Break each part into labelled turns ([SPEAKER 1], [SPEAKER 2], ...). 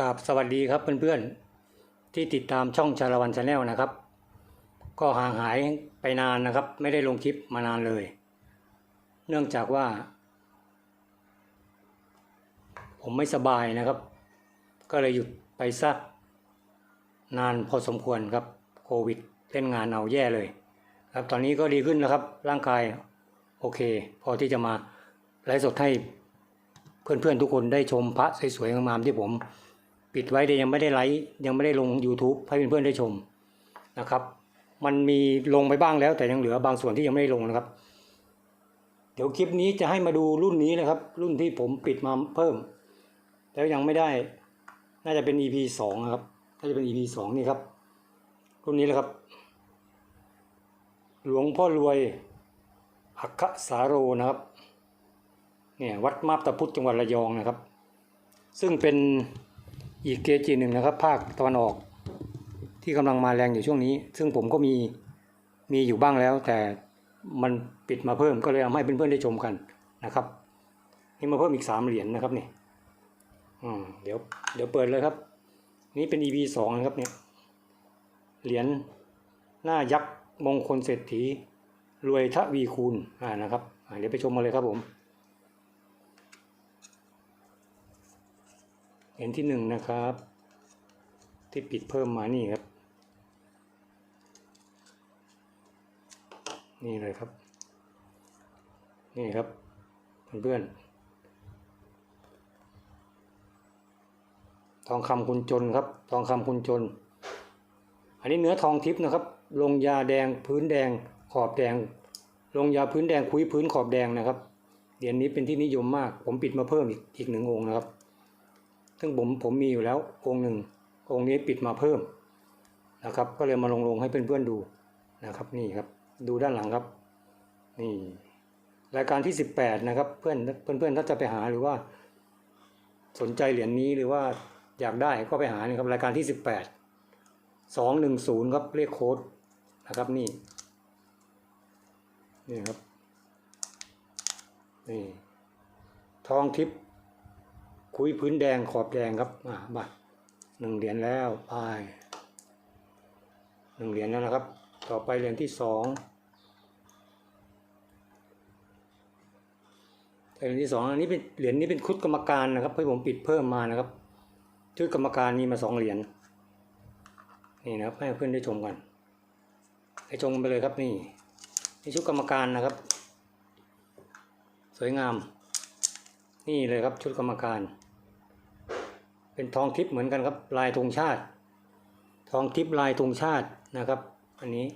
[SPEAKER 1] ครับสวัสดีครับเพื่อนๆ ที่ติดตามช่องชาละวันชาแนลนะครับ ก็ห่างหายไปนานนะครับ ไม่ได้ลงคลิปมานานเลย เนื่องจากว่า ผมไม่สบายนะครับ ก็เลยหยุดไปสักนานพอสมควรครับโควิดเล่นงานเอาแย่เลย ครับตอนนี้ก็ดีขึ้นแล้วครับ ร่างกายโอเค พอที่จะมาไลฟ์สดให้เพื่อนๆทุกคนได้ชมพระสวยๆงามๆที่ผม ปิดไว้แต่ยังไม่ได้ไลฟ์ยังไม่ได้ลง YouTube ให้เพื่อนๆได้ชมนะครับ มันมีลงไปบ้างแล้ว แต่ยังเหลือบางส่วนที่ยังไม่ได้ลงนะครับ เดี๋ยวคลิปนี้จะให้มาดูรุ่นนี้นะครับ รุ่นที่ผมปิดมาเพิ่ม แล้วยังไม่ได้ น่าจะเป็น EP สองนะครับน่าจะเป็น EP สองนี่ครับรุ่นนี้เลยครับ หลวงพ่อรวยอัคคสาโรนะครับเนี่ยวัดมาบตาพุธจังหวัดระยองนะครับ ซึ่งเป็น อีกเกจิหนึ่งนะครับ ภาคตะวันออกที่กำลังมาแรงอยู่ช่วงนี้ ซึ่งผมก็มีมีอยู่บ้างแล้ว แต่มันปิดมาเพิ่มก็เลยเอาให้เพื่อนๆได้ชมกันนะครับ นี่มาเพิ่มอีกสามเหรียญนะครับนี่อืมเดี๋ยวเดี๋ยวเปิดเลยครับ นี่เป็น EP สองนะครับเนี่ยเหรียญหน้ายักษ์มงคลเศรษฐีรวยทวีคูณอ่านะครับเดี๋ยวไปชมมาเลยครับผม เหรียญที่หนึ่งนะครับ ที่ปิดเพิ่มมานี่ครับ นี่เลยครับ นี่ครับเพื่อนๆทองคำคุณจนครับ ทองคำคุณจน อันนี้เนื้อทองทิพย์นะครับ ลงยาแดงพื้นแดงขอบแดง ลงยาพื้นแดงคุยพื้นขอบแดงนะครับ เหรียญนี้เป็นที่นิยมมาก ผมปิดมาเพิ่มอีกอีกหนึ่งองค์นะครับ ซึ่งผมผมมีอยู่แล้วองค์หนึ่งองค์นี้ปิดมาเพิ่มนะครับ ก็เลยมาลงลงให้เพื่อนๆดูนะครับนี่ครับดูด้านหลังครับนี่รายการที่สิบแปดนะครับ เพื่อนเพื่อนๆถ้าจะไปหาหรือว่า สนใจเหรียญนี้หรือว่าอยากได้ก็ไปหานี่ครับรายการที่สิบแปดสองหนึ่งศูนย์ครับเลขโค้ดนะครับนี่นี่ครับนี่ทองทิพย์ คุยพื้นแดงขอบแดงครับอ่าบัตรหนึ่งเหรียญแล้วไปหนึ่งเหรียญแล้วนะครับ ต่อไปเหรียญที่สองเหรียญที่สองอันนี้เป็นเหรียญนี้เป็นชุดกรรมการนะครับที่ผมปิดเพิ่มมานะครับ ชุดกรรมการมีมาสองเหรียญนี่นะครับให้เพื่อนได้ชมกันให้ชมกันไปเลยครับนี่นี่ชุดกรรมการนะครับ สวยงาม นี่เลยครับชุดกรรมการ เป็นทองทิพย์เหมือนกันครับ ลายธงชาติ ทองทิพย์ลายธงชาตินะครับ อันนี้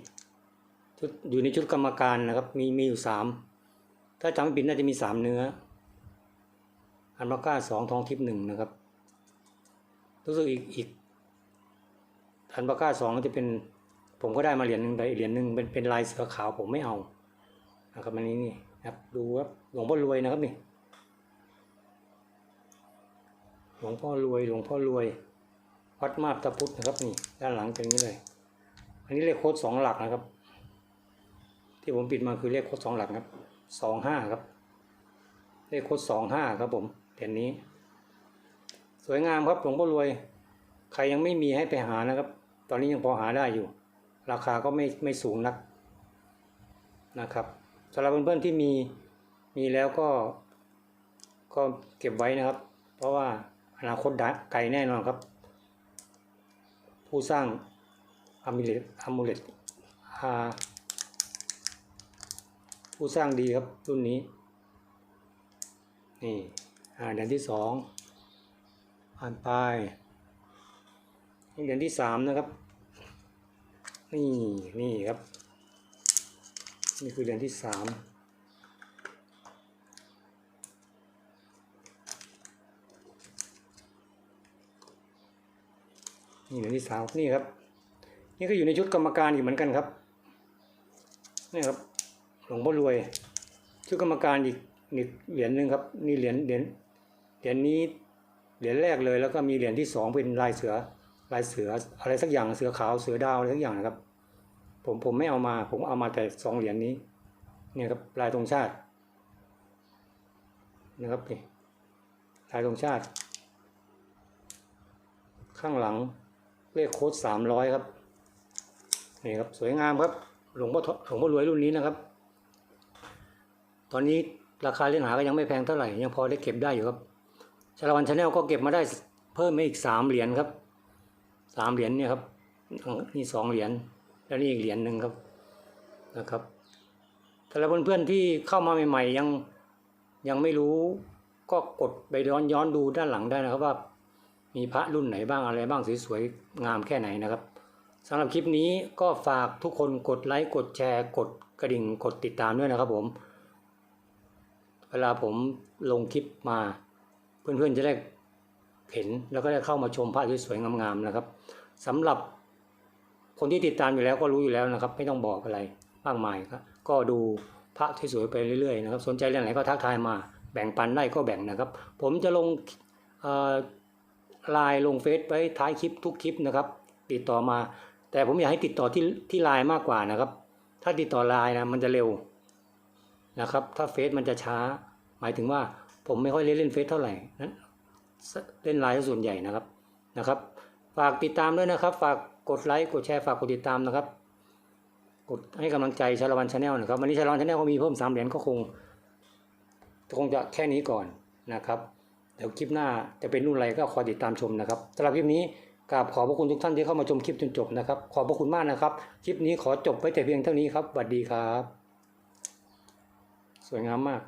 [SPEAKER 1] ชุดอยู่ในชุดกรรมการนะครับ มีมีอยู่สามถ้าจำไม่ผิดน่าจะมีสามเนื้อ อันมาก้าสองทองทิพย์หนึ่งนะครับรู้สึกอีกอีกอันมาก้าสองจะเป็นผมก็ได้มาเหรียญหนึ่งแต่อีกเหรียญหนึ่งเป็นเป็นลายเสือขาวผมไม่เอานะครับอันนี้นี่ครับดูครับหลวงพ่อรวยนะครับนี่ หลวงพ่อรวยหลวงพ่อรวยวัดมาบตะพุทธนะครับนี่ด้านหลังเป็นนี้เลย อันนี้เลขโค้ดสองหลักนะครับ ที่ผมปิดมาคือเลขโค้ดสองหลักครับสองห้าครับ เลขโค้ดสองห้าครับผมเหรียญนี้ สวยงามครับหลวงพ่อรวย ใครยังไม่มีให้ไปหานะครับ ตอนนี้ยังพอหาได้อยู่ ราคาก็ไม่ไม่สูงนักนะครับสำหรับเพื่อนๆที่มีมีแล้วก็ก็เก็บไว้นะครับ เพราะว่า อนาคตไกลแน่นอนครับ ผู้สร้างอามูเลตอามูเลตผู้สร้างดีครับรุ่นนี้ นี่เดือนที่สองผ่านไปนี่เดือนที่สามนะครับ นี่นี่ครับ นี่คือเดือนที่สาม นี่เหรียญที่สามนี่ครับ นี่ก็อยู่ในชุดกรรมการอีกเหมือนกันครับนี่ครับหลวงพ่อรวย ชุดกรรมการอีกอีกเหรียญหนึ่งครับนี่เหรียญเหรียญเหรียญนี้เหรียญแรกเลยแล้วก็มีเหรียญที่สองเป็นลายเสือลายเสืออะไรสักอย่างเสือขาวเสือดาวอะไรสักอย่างนะครับ ผมผมไม่เอามา ผมเอามาแต่สองเหรียญนี้เนี่ยครับลายธงชาตินะครับนี่ลายธงชาติ ข้างหลัง เลขโค้ดสามร้อยครับนี่ครับสวยงามครับหลวงพ่อหลวงพ่อรวยรุ่นนี้นะครับ ตอนนี้ราคาเล่นหาก็ยังไม่แพงเท่าไหร่ยังพอได้เก็บได้อยู่ครับชาลวันชาแนลก็เก็บมาได้เพิ่มมาอีกสามเหรียญครับสามเหรียญเนี่ยครับนี่สองเหรียญแล้วนี่อีกเหรียญหนึ่งครับนะครับแต่ละเพื่อนๆที่เข้ามาใหม่ ๆ ยังยังไม่รู้ก็กดไปย้อนย้อนดูด้านหลังได้นะครับว่า มีพระรุ่นไหนบ้างอะไรบ้างสวยๆงามแค่ไหนนะครับสำหรับคลิปนี้ก็ฝากทุกคนกดไลค์กดแชร์กดกระดิ่งกดติดตามด้วยนะครับผม เวลาผมลงคลิปมา เพื่อนๆจะได้เห็นแล้วก็ได้เข้ามาชมพระสวยๆงามๆนะครับสำหรับคนที่ติดตามอยู่แล้วก็รู้อยู่แล้วนะครับ ไม่ต้องบอกอะไรมากมายครับก็ดูพระที่สวยไปเรื่อยๆนะครับ สนใจเรื่องไหนก็ทักทายมา แบ่งปันได้ก็แบ่งนะครับ ผมจะลงอ่อ ไลน์ลงเฟซไว้ท้ายคลิปทุกคลิปนะครับ ติดต่อมา แต่ผมอยากให้ติดต่อที่ที่ไลน์มากกว่านะครับ ถ้าติดต่อไลน์นะมันจะเร็วนะครับ ถ้าเฟซมันจะช้า หมายถึงว่าผมไม่ค่อยเล่นเล่นเฟซเท่าไหร่นั้นเล่นไลน์ส่วนใหญ่นะครับนะครับ ฝากติดตามด้วยนะครับ ฝากกดไลค์กดแชร์ฝากกดติดตามนะครับ กดให้กำลังใจชาลวันชาแนลนะครับวันนี้ชาลวันชาแนลก็มีเพิ่มสามเหรียญก็คงคงจะแค่นี้ก่อนนะครับ เดี๋ยวคลิปหน้าจะเป็นรุ่นอะไรก็คอยติดตามชมนะครับสำหรับคลิปนี้กราบขอบพระคุณทุกท่านที่เข้ามาชมคลิปจนจบนะครับ ขอบพระคุณมากนะครับ คลิปนี้ขอจบไว้แต่เพียงเท่านี้ครับสวัสดีครับ สวยงามมาก